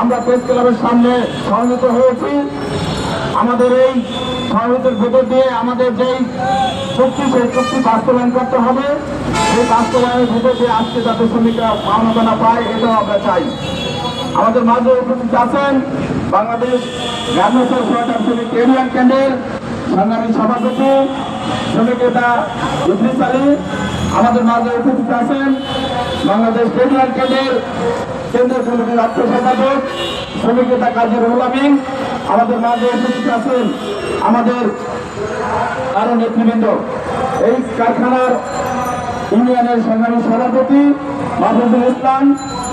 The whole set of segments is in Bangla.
আমরা প্রেস ক্লাবের সামনে সমবেত হয়েছি। আমাদের এই সমবেতের ভেতর দিয়ে আমাদের যেই চুক্তি, সেই চুক্তি বাস্তবায়ন করতে হবে। সেই বাস্তবায়নের ভেতর দিয়ে আজকে যাতে শ্রমিকরা দানা পায়, এটাও আমরা চাই। আমাদের মাঝে উপস্থিত আছেন বাংলাদেশ গার্মেন্টস সরকার শ্রমিক ইউনিয়ন কেন্দ্রের সংগ্রামী সভাপতি শ্রমিক নেতা ইদ্রিস আলী। আমাদের মাঝে উপস্থিত আছেন বাংলাদেশ ইউনিয়ন কেন্দ্রের কেন্দ্রীয় কমিটির অর্থ সম্পাদক শ্রমিক নেতা কাজী রুহুল আমিন আমাদের মাঝে উপস্থিত আছেন, আমাদের আরও নেতৃবৃন্দ। এই কারখানার ইউনিয়নের সংগ্রামী সভাপতি মাহফুজুল ইসলাম,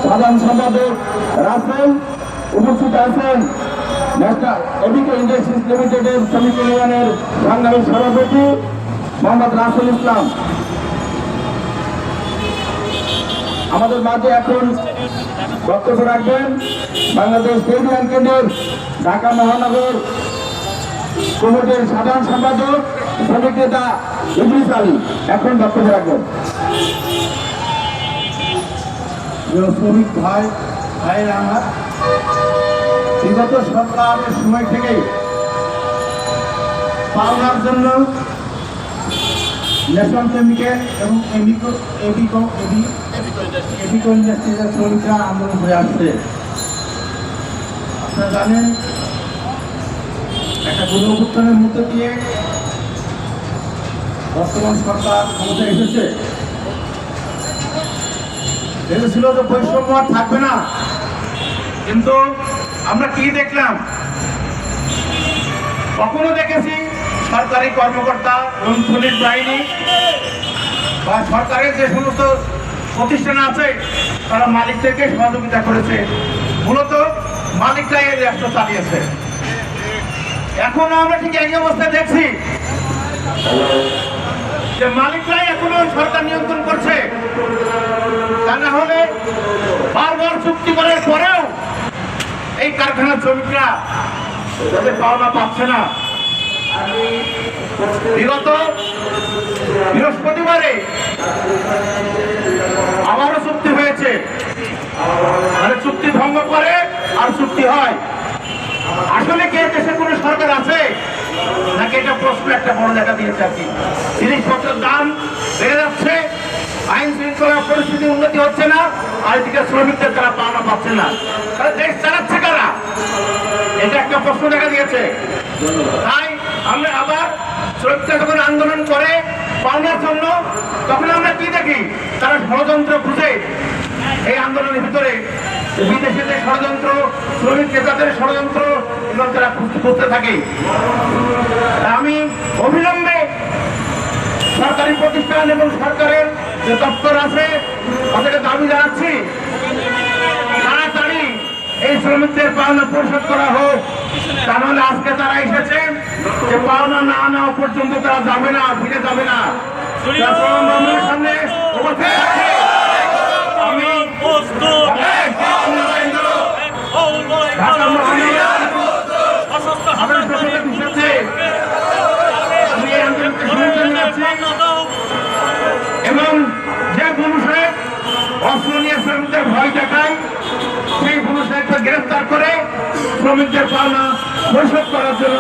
সাধারণ সম্পাদক রাসেল উপস্থিত আছেন। এডিকো ইন্ডাস্ট্রিজ লিমিটেডের শ্রমিক ইউনিয়নের সংগ্রামী সভাপতি মোহাম্মদ রাসেল ইসলাম। আমাদের মাঝে এখন বক্তব্য রাখবেন বাংলাদেশ ইউনিয়ন কেন্দ্রের ঢাকা মহানগর কমিটির সাধারণ সম্পাদক শ্রমিক নেতা ইদ্রিস আলী। এখন বক্তব্য রাখবেন। শ্রমিক ভাই, ভাইয়ের আমার, বিগত সরকারের সময় থেকেই পাওনার জন্য ন্যাশনাল কেমিক্যাল এবং এমিকো এবিকো এবি এবিকো ইন্ডাস্ট্রিজের শ্রমিকরা আন্দোলন হয়ে আসছে। আপনারা জানেন, একটা গণ অভ্যুত্থানের দিয়ে বর্তমান সরকার ক্ষমতায় এসেছে। ভেবেছিল যে বৈষম্য আর থাকবে না। কিন্তু আমরা কি দেখলাম? কখনো দেখেছি সরকারি কর্মকর্তা এবং পুলিশ বাহিনী বা সরকারের যে সমস্ত প্রতিষ্ঠান আছে, তারা মালিকদেরকে সহযোগিতা করেছে। মূলত মালিকরাই এই রাষ্ট্র চালিয়েছে। এখন আমরা ঠিক একই অবস্থায় দেখছি যে মালিকরাই এখনও সরকার নিয়ন্ত্রণ করছে। তা না হলে বারবার চুক্তি করার পরেও এই কারখানার শ্রমিকরা তাদের পাওনা পাচ্ছে না। বিগত বৃহস্পতিবারে আবারও চুক্তি হয়েছে। মানে চুক্তি ভঙ্গ করে আর চুক্তি হয়। আসলে কি দেশে কোনো সরকার আছে? নাকি এটা প্রশ্ন একটা বড় দেখা দিয়েছে আর কি? জিনিসপত্রের দাম বেড়ে যাচ্ছে, আইন শৃঙ্খলা পরিস্থিতি উন্নতি হচ্ছে না, আর এদিকে শ্রমিকদের তারা পাওনা পাচ্ছে না। তাহলে দেশ চালাচ্ছে কারা? এটা একটা প্রশ্ন দেখা দিয়েছে। তাই আমরা আবার শ্রমিকরা যখন আন্দোলন করে পাওনার জন্য তখন আমরা কি দেখি? তারা ষড়যন্ত্র খুঁজে এই আন্দোলনের ভিতরে বিদেশে যে ষড়যন্ত্র, শ্রমিক নেতাদের ষড়যন্ত্র এবং তারা খুঁজতে থাকে। আমি অবিলম্বে সরকারি প্রতিষ্ঠান এবং সরকারের যে দপ্তর আছে, তাদেরকে দাবি জানাচ্ছি। তাড়াতাড়ি এই শ্রমিকদের পাওনা পরিশোধ করা হোক, তা নাহলে আজকে তারা এসেছে যে পাওনা না নেওয়া পর্যন্ত তারা যাবে না ফিরে যাবে না। সামনে আমি ঢাকা মহানগর। আমি এবং যে গুরু সাহেব অস্ত্র নিয়ে শ্রমিকদের ভয় দেখায় সেই গুরু সাহেবকে গ্রেফতার করে শ্রমিকদের পাওনা পরিশোধ করার জন্য